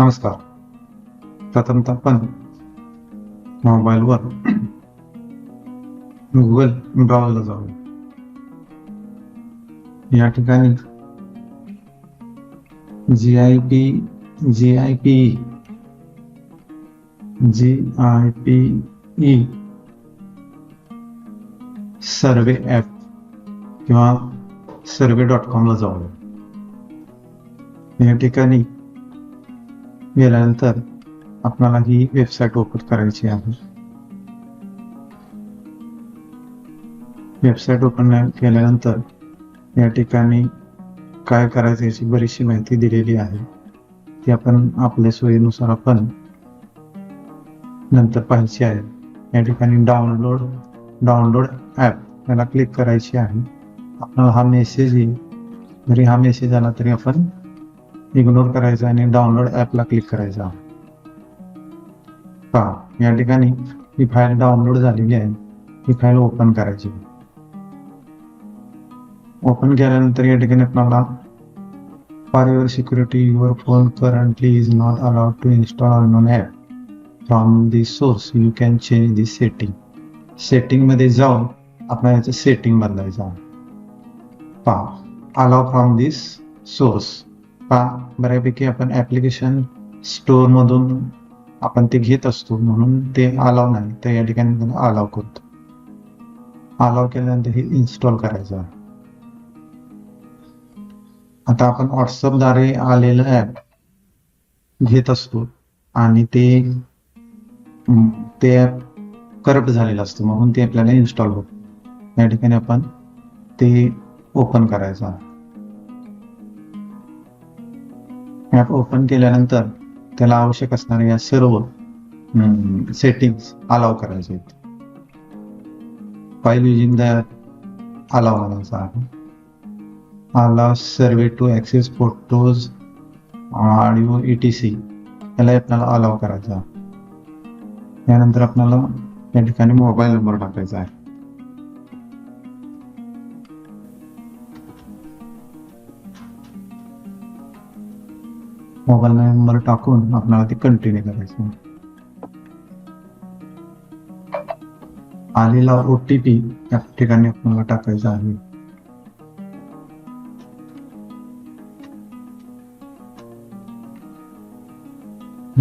नमस्कार। प्रथमतः आपण मोबाईलवर गुगल ब्राउझरला जाऊ या ठिकाणी G I P G I P G I P E survey app किंवा सर्वे डॉट कॉमला जाऊ या ठिकाणी गेल्यानंतर आपल्याला ही वेबसाईट ओपन करायची आहे. वेबसाईट ओपन केल्यानंतर या ठिकाणी काय करायचं याची बरीचशी माहिती दिलेली आहे. ती आपण आपल्या सोयीनुसार आपण नंतर पाहायची आहे. या ठिकाणी डाउनलोड डाउनलोड ॲप याला क्लिक करायची आहे. आपल्याला हा मेसेज येईल. जरी हा मेसेज आला तरी आपण इग्नोर करायचा आणि डाउनलोड ॲपला क्लिक करायचा. पहा या ठिकाणी ही फाईल डाउनलोड झालेली आहे. ही फाईल ओपन करायची. ओपन केल्यानंतर या ठिकाणी आपल्याला for your security your phone currently is not allowed to install non app from the source you can change the setting सेटिंगमध्ये जाऊन आपण याचं सेटिंग बदलायचं पहा अलाव फ्रॉम दिस सोर्स पहा बऱ्यापैकी आपण ऍप्लिकेशन स्टोअर मधून आपण ते घेत असतो म्हणून ते अलाव नाही. तर या ठिकाणी अलाव करतो. अलाव केल्यानंतर हे इन्स्टॉल करायचं आता आपण व्हॉट्सअपद्वारे आलेलं ॲप घेत असतो आणि ते ते ॲप करप्ट झालेलं असतं म्हणून ते आपल्याला इन्स्टॉल होतं. या ठिकाणी आपण ते ओपन करायचं ॲप ओपन केल्यानंतर त्याला आवश्यक असणाऱ्या या सर्व सेटिंग्स अलाव करायचे आहेत. फाईल युजिंग द अलाव करायचा आहे. Allow survey to access photos audio E T C याला आपल्याला अलाव करायचा आहे. यानंतर आपल्याला या ठिकाणी मोबाईल नंबर टाकायचा आहे. मोबाईल नंबर टाकून आपल्याला ते कंटिन्यू करायचं. आलेला ओ टी पी या ठिकाणी आपल्याला टाकायचा आहे.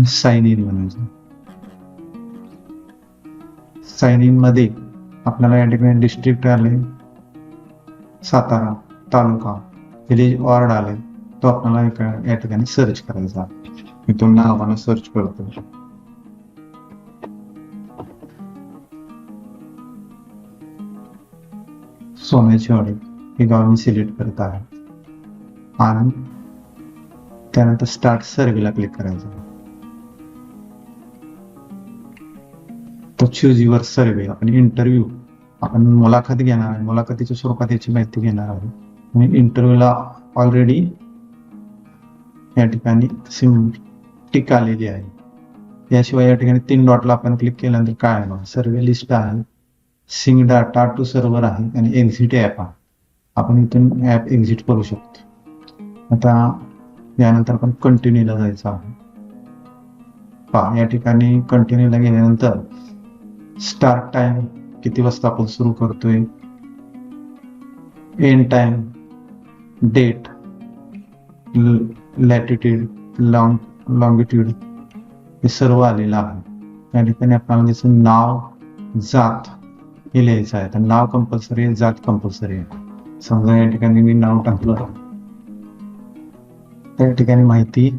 साइन इन म्हणायचं. साइन इनमध्ये आपल्याला या ठिकाणी डिस्ट्रिक्ट आले. सातारा तालुका विलेज वॉर्ड आले. तो आपल्याला एका- या ठिकाणी सर्च करायचा. इथून नावानं सर्च करतो. सोन्याची वाडी हे गाव मी सिलेक्ट करत आहे. आणि त्यानंतर स्टार्ट सर्वेला क्लिक करायचं. तो चूज युअर सर्वे आपण इंटरव्ह्यू आपण मुलाखत घेणार आहे मुलाखतीच्या स्वरूपात याची माहिती घेणार आहोत. आणि इंटरव्ह्यूला ऑलरेडी या ठिकाणी सिम टिक आलेली आहे. याशिवाय या ठिकाणी तीन डॉटला आपण क्लिक केल्यानंतर काय आहे सर्वे लिस्ट आहे. सिंग डाटा टू सर्व्हर आहे आणि एक्झिट ॲप आहे. आपण इथून ॲप एक्झिट करू शकतो. आता यानंतर आपण कंटिन्यूला जायचं आहे. पहा या ठिकाणी कंटिन्यूला गेल्यानंतर स्टार्ट टाइम किती वाजता आपण सुरू करतोय? End time date latitude long longitude हे सर्व आलेलं आहे. या ठिकाणी आपल्याला जसं नाव जात हे लिहायचं आहे. तर नाव कंपल्सरी आहे जात कंपल्सरी आहे. समजा या ठिकाणी मी नाव टाकलं. त्या ठिकाणी माहिती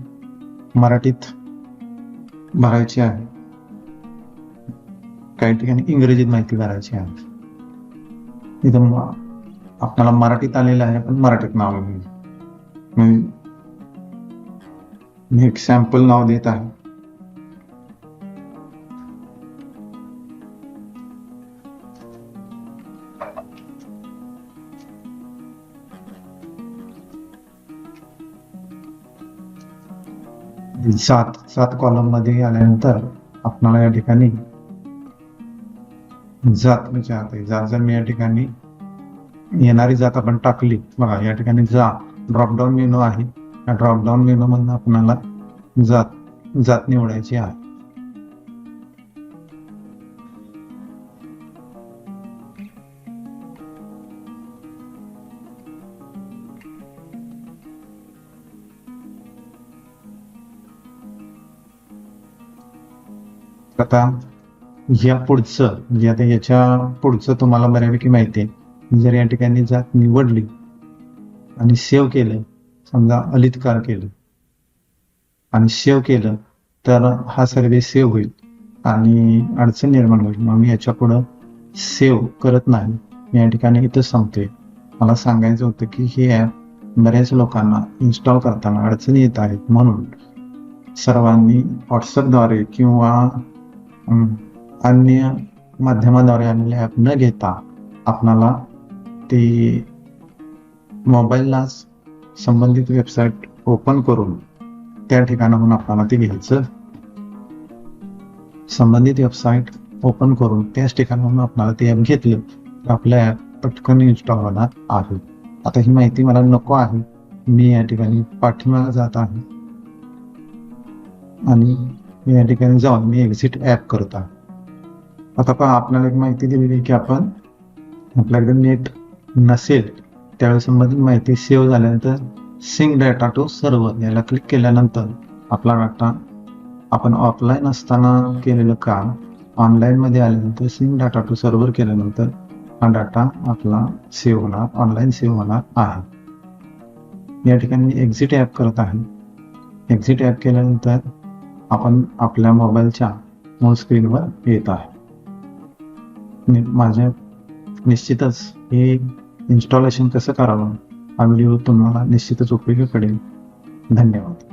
मराठीत भरायची आहे. काही ठिकाणी इंग्रजीत माहिती भरायची आहे. इथं आपल्याला मराठीत आलेलं आहे पण मराठीत नाव मी एक सॅम्पल नाव देत आहे. सात सात कॉलममध्ये आल्यानंतर आपणाला या ठिकाणी जात विचारते जात जर मी या ठिकाणी येणारी जात आपण टाकली. बघा या ठिकाणी जा ड्रॉपडाऊन मेनू आहे. या ड्रॉपडाऊन मेनूमधून आपल्याला जात जात निवडायची आहे. आता या पुढचं म्हणजे आता याच्या पुढचं तुम्हाला बऱ्यापैकी माहिती आहे. जर या ठिकाणी जात निवडली आणि सेव्ह केलं समजा अलितकार केलं आणि सेव्ह केलं तर हा सर्वे सेव्ह होईल आणि अडचण निर्माण होईल. मग मी याच्या पुढं सेव्ह करत नाही. मी या ठिकाणी इथं सांगतोय. मला सांगायचं होतं की हे ॲप बऱ्याच लोकांना इन्स्टॉल करताना अडचणी येत आहेत म्हणून सर्वांनी व्हॉट्सअपद्वारे किंवा अन्य माध्यमाद्वारे आलेले ॲप न घेता आपणाला ते मोबाईललाच संबंधित वेबसाईट ओपन करून त्या ठिकाणाहून आपल्याला ते घ्यायचं. संबंधित वेबसाईट ओपन करून त्याच ठिकाणाहून आपल्याला ते ॲप घेतलं तर आपलं ॲप पटकन इन्स्टॉल होणार आहे. आता ही माहिती मला नको आहे. मी या ठिकाणी पाठिंबा जात आहे. आणि मी या ठिकाणी जाऊन मी एक्झिट ॲप करत आहे. आता पहा आपल्याला एक माहिती दिलेली की आपण आपल्याकडे नेट नसेल. त्यावेळेस संबंधित माहिती सेव्ह झाल्यानंतर सिंक डाटा टू सर्व्हर याला क्लिक केल्यानंतर आपला डाटा आपण ऑफलाईन असताना केलेलं काम ऑनलाईनमध्ये आल्यानंतर सिंक डाटा टू सर्व्हर केल्यानंतर हा डाटा आपला सेव्ह होणार ऑनलाईन सेव्ह होणार आहे. या ठिकाणी मी एक्झिट ॲप करत आहे. एक्झिट ॲप केल्यानंतर आपण आपल्या मोबाईलच्या मूळ स्क्रीनवर येत आहे. माझ्या निश्चितच हे इन्स्टॉलेशन कसं करावं? हा व्हिडिओ तुम्हाला निश्चितच उपयोगी पडेल धन्यवाद.